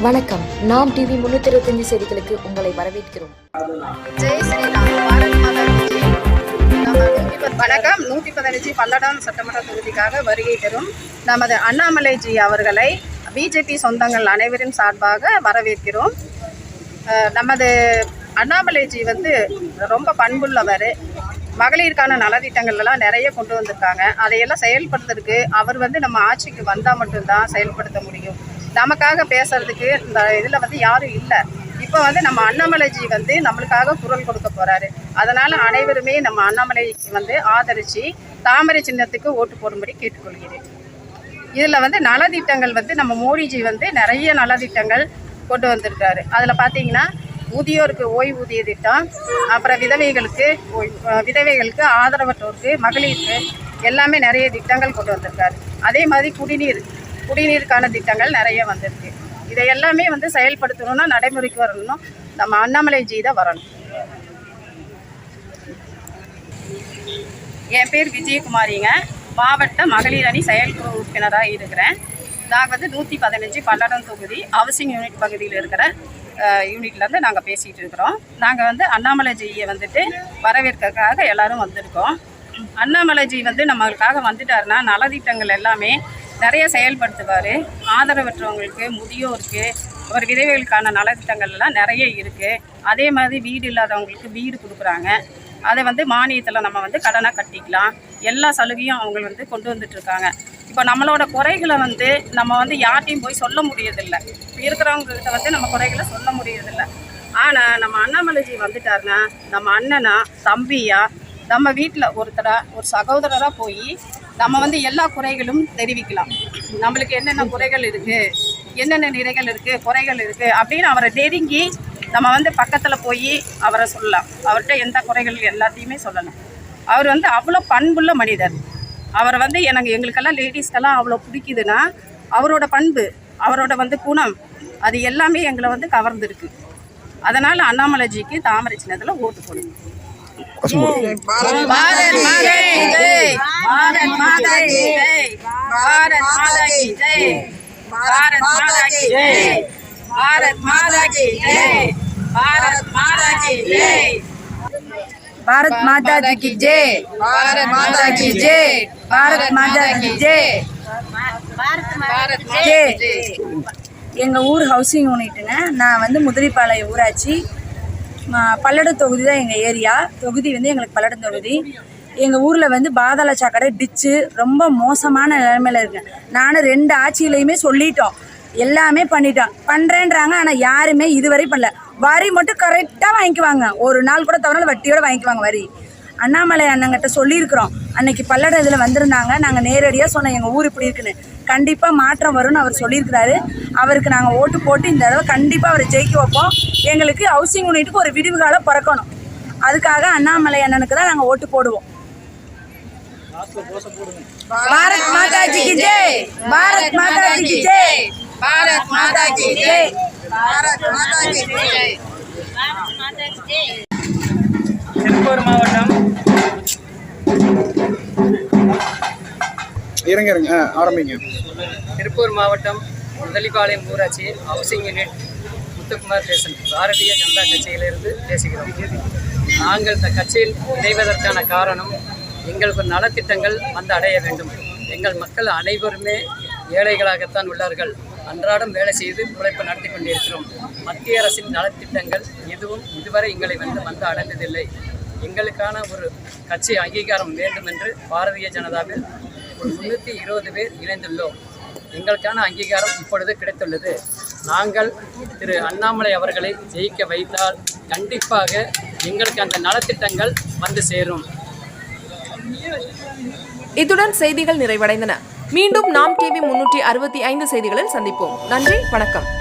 வணக்கம். நாம் டிவி முன்னூத்தி இருபத்தஞ்சு செய்திகளுக்கு உங்களை வரவேற்கிறோம். ஜெய் நம்ம நூத்தி பத்- வணக்கம். நூற்றி பதினஞ்சு பல்லடம் சட்டமன்ற தொகுதிக்காக வருகை தரும் நமது அண்ணாமலைஜி அவர்களை பிஜேபி சொந்தங்கள் அனைவரின் சார்பாக வரவேற்கிறோம். நமது அண்ணாமலைஜி வந்து ரொம்ப பண்புள்ளவர். மகளிருக்கான நலத்திட்டங்கள்லாம் நிறைய கொண்டு வந்திருக்காங்க. அதையெல்லாம் செயல்படுத்துறதுக்கு அவர் வந்து நம்ம ஆட்சிக்கு வந்தால் மட்டும்தான் செயல்படுத்த முடியும். நமக்காக பேசுறதுக்கு இந்த இதில் வந்து யாரும் இல்லை. இப்போ வந்து நம்ம அண்ணாமலைஜி வந்து நம்மளுக்காக குரல் கொடுக்க போகிறாரு அதனால் அனைவருமே நம்ம அண்ணாமலைக்கு வந்து ஆதரித்து தாமரை சின்னத்துக்கு ஓட்டு போடும்படி கேட்டுக்கொள்கிறேன். இதில் வந்து நலத்திட்டங்கள் வந்து நம்ம மோடிஜி வந்து நிறைய நலத்திட்டங்கள் கொண்டு வந்திருக்காரு. அதில் பார்த்தீங்கன்னா முதியோருக்கு ஓய்வூதிய திட்டம் அப்புறம் விதவைகளுக்கு விதவைகளுக்கு ஆதரவற்றோருக்கு மகளிருக்கு எல்லாமே நிறைய திட்டங்கள் கொண்டு வந்திருக்காரு. அதே மாதிரி குடிநீர் குடிநீருக்கான திட்டங்கள் நிறைய வந்திருக்கு. இதை எல்லாமே வந்து செயல்படுத்தணும்னா நடைமுறைக்கு வரணும். நம்ம அண்ணாமலைஜி தான் வரணும். என் பேர் விஜயகுமாரிங்க. மாவட்ட மகளிர் அணி செயல்குழு உறுப்பினராக இருக்கிறேன். நாங்கள் வந்து நூற்றி பதினஞ்சு பல்லடம் தொகுதி ஹவுசிங் யூனிட் பகுதியில் இருக்கிற யூனிட்லேருந்து நாங்கள் பேசிகிட்டு இருக்கிறோம். நாங்கள் வந்து அண்ணாமலைஜியை வந்துட்டு வரவேற்கிறதுக்காக எல்லாரும் வந்திருக்கோம். அண்ணாமலைஜி வந்து நம்மளுக்காக வந்துட்டாருன்னா நலத்திட்டங்கள் எல்லாமே நிறைய செயல்படுத்துவார். ஆதரவற்றவங்களுக்கு முதியோருக்கு ஒரு விதவைகளுக்கான நலத்திட்டங்கள்லாம் நிறைய இருக்குது அதே மாதிரி வீடு இல்லாதவங்களுக்கு வீடு கொடுக்குறாங்க. அதை வந்து மானியத்தில் நம்ம வந்து கடனாக கட்டிக்கலாம். எல்லா சலுகையும் அவங்க வந்து கொண்டு வந்துட்டுருக்காங்க இப்போ நம்மளோட குறைகளை வந்து நம்ம வந்து யார்ட்டையும் போய் சொல்ல முடியதில்லை இப்போ இருக்கிறவங்ககிட்ட வந்து நம்ம குறைகளை சொல்ல முடியதில்லை ஆனால் நம்ம அண்ணாமலைஜி வந்துட்டாருன்னா நம்ம அண்ணனா தம்பியா நம்ம வீட்டில் ஒருத்தராக ஒரு சகோதரராக போய் நம்ம வந்து எல்லா குறைகளும் தெரிவிக்கலாம். நம்மளுக்கு என்னென்ன குறைகள் இருக்குது என்னென்ன நிறைகள் இருக்குது குறைகள் இருக்குது அப்படின்னு அவரை நெருங்கி நம்ம வந்து பக்கத்தில் போய் அவரை சொல்லலாம். அவர்கிட்ட எந்த குறைகள் எல்லாத்தையுமே சொல்லலாம் அவர் வந்து அவ்வளோ பண்புள்ள மனிதர். அவரை வந்து எனக்கு எங்களுக்கெல்லாம் லேடிஸ்க்கெல்லாம் அவ்வளோ பிடிக்குதுன்னா அவரோட பண்பு அவரோட வந்து குணம் அது எல்லாமே எங்களை வந்து கவர்ந்துருக்கு. அதனால் அண்ணாமலைஜிக்கு தாமரை சின்னத்தில் ஓட்டு போடுங்க பாரத். மாதா கி ஜெய் பாரத் மாதா கி ஜெய் பாரத் மாதா கி ஜெய் பாரத் மாதா கி ஜெய் பாரத் மாதா கி ஜெய் பாரத் மாதா கி ஜெய் भारत माता जी की जय भारत माता की जय भारत माता की जय பாரத் மாதா ஜெய் எங்கள் ஊர் ஹவுசிங் யூனிட்டுங்க நான் வந்து முதிரிப்பாளையம் ஊராட்சி ம- பல்லடம் தொகுதி தான் எங்கள் ஏரியா தொகுதி வந்து எங்களுக்கு பல்லடம் தொகுதி எங்கள் ஊரில் வந்து பாதாள சாக்கடை டிச்சு ரொம்ப மோசமான நிலைமையில் இருக்கு நானும் ரெண்டு ஆட்சியிலையுமே சொல்லிட்டோம். எல்லாமே பண்ணிட்டோம். பண்ணுறேன்றாங்க ஆனால் யாருமே இதுவரை பண்ணல. வரி மட்டும் கரெக்டாக வாங்கிக்குவாங்க. ஒரு நாள் கூட தவிர வட்டியோட வாங்கிக்குவாங்க வரி. அண்ணாமலை அண்ணங்கிட்ட சொல்லியிருக்கிறோம். அன்னைக்கு பல்லடம் இதில் வந்திருந்தாங்க. நாங்கள் நேரடியாக சொன்னோம் எங்கள் ஊர் இப்படி இருக்குன்னு. கண்டிப்பாக மாற்றம் வரும்னு அவர் சொல்லியிருக்கிறாரு. அவருக்கு நாங்கள் ஓட்டு போட்டு இந்த தடவை கண்டிப்பாக அவரை ஜெயிக்க வைப்போம். எங்களுக்கு ஹவுசிங் யூனிட்டுக்கு ஒரு விடிவு காலம் பிறக்கணும். அதுக்காக அண்ணாமலை அண்ணனுக்கு தான் நாங்கள் ஓட்டு போடுவோம். பாரத் மாதா ஜி கி ஜெய். பாரத் மாதா ஜி கி ஜெய். பாரத் மாதா கி ஜெய். பாரத் மாதா கி ஜெய். திருப்பூர் மாவட்டம். இருங்க ஆ, ஆரம்பிங்க. திருப்பூர் மாவட்டம் முதலிப்பாளையம் ஊராட்சி ஹவுசிங் யூனிட் முத்துக்குமார் பேசுகிறேன் பாரதிய ஜனதா கட்சியிலிருந்து பேசுகிறோம். நாங்கள் இந்த கட்சியில் இணைவதற்கான காரணம் எங்களுக்கு நலத்திட்டங்கள் வந்து அடைய வேண்டும். எங்கள் மக்கள் அனைவருமே ஏழைகளாகத்தான் உள்ளார்கள். அன்றாடம் வேலை செய்து உழைப்பு நடத்தி கொண்டிருக்கிறோம். மத்திய அரசின் நலத்திட்டங்கள் எதுவும் இதுவரை எங்களை வந்து வந்து அடைந்ததில்லை. எங்களுக்கான ஒரு கட்சி அங்கீகாரம் வேண்டும் என்று பாரதிய ஜனதாவில் ஒரு முன்னூற்றி இருபது பேர் இணைந்துள்ளோம். எங்களுக்கான அங்கீகாரம் இப்பொழுது கிடைத்துள்ளது. நாங்கள் திரு அண்ணாமலை அவர்களை ஜெயிக்க வைத்தால் கண்டிப்பாக எங்களுக்கு அந்த நலத்திட்டங்கள் வந்து சேரும். இத்துடன் செய்திகள் நிறைவடைந்தன. மீண்டும் நாம் டிவி முன்னூற்றி அறுபத்தி ஐந்து செய்திகளில் சந்திப்போம். நன்றி வணக்கம்.